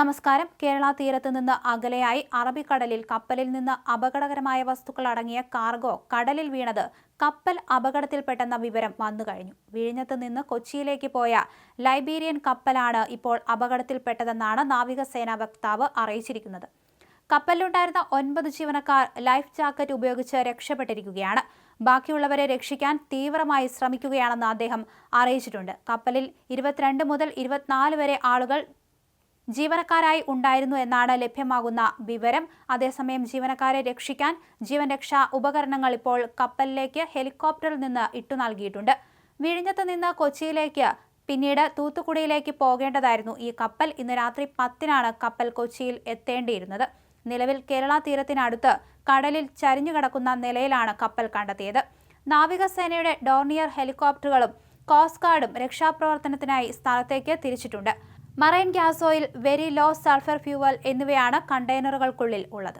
നമസ്കാരം. കേരള തീരത്ത് നിന്ന് അകലെയായി അറബിക്കടലിൽ കപ്പലിൽ നിന്ന് അപകടകരമായ വസ്തുക്കൾ അടങ്ങിയ കാർഗോ കടലിൽ വീണത് കപ്പൽ അപകടത്തിൽപ്പെട്ടെന്ന വിവരം വന്നു കഴിഞ്ഞു. വിഴിഞ്ഞത്ത് നിന്ന് കൊച്ചിയിലേക്ക് പോയ ലൈബീരിയൻ കപ്പലാണ് ഇപ്പോൾ അപകടത്തിൽപ്പെട്ടതെന്നാണ് നാവികസേനാ വക്താവ് അറിയിച്ചിരിക്കുന്നത്. കപ്പലിലുണ്ടായിരുന്ന ഒൻപത് ജീവനക്കാർ ലൈഫ് ജാക്കറ്റ് ഉപയോഗിച്ച് രക്ഷപ്പെട്ടിരിക്കുകയാണ്. ബാക്കിയുള്ളവരെ രക്ഷിക്കാൻ തീവ്രമായി ശ്രമിക്കുകയാണെന്ന് അദ്ദേഹം അറിയിച്ചിട്ടുണ്ട്. കപ്പലിൽ ഇരുപത്തിരണ്ട് മുതൽ ഇരുപത്തിനാല് വരെ ആളുകൾ ജീവനക്കാരായി ഉണ്ടായിരുന്നു എന്നാണ് ലഭ്യമാകുന്ന വിവരം. അതേസമയം ജീവനക്കാരെ രക്ഷിക്കാൻ ജീവൻ രക്ഷാ ഉപകരണങ്ങൾ ഇപ്പോൾ കപ്പലിലേക്ക് ഹെലികോപ്റ്ററിൽ നിന്ന് ഇട്ടു നൽകിയിട്ടുണ്ട്. വിഴിഞ്ഞത്ത് നിന്ന് കൊച്ചിയിലേക്ക് പിന്നീട് തൂത്തുക്കുടിയിലേക്ക് പോകേണ്ടതായിരുന്നു ഈ കപ്പൽ. ഇന്ന് രാത്രി പത്തിനാണ് കപ്പൽ കൊച്ചിയിൽ എത്തേണ്ടിയിരുന്നത്. നിലവിൽ കേരള തീരത്തിനടുത്ത് കടലിൽ ചരിഞ്ഞു കിടക്കുന്ന നിലയിലാണ് കപ്പൽ കണ്ടെത്തിയത്. നാവികസേനയുടെ ഡോർണിയർ ഹെലികോപ്റ്ററുകളും കോസ്റ്റ് ഗാർഡും രക്ഷാപ്രവർത്തനത്തിനായി സ്ഥലത്തേക്ക് തിരിച്ചിട്ടുണ്ട്. Marine gas oil very low sulphur fuel എന്നിവയാണ് കണ്ടെയ്നറുകൾക്കുള്ളിൽ ഉള്ളത്.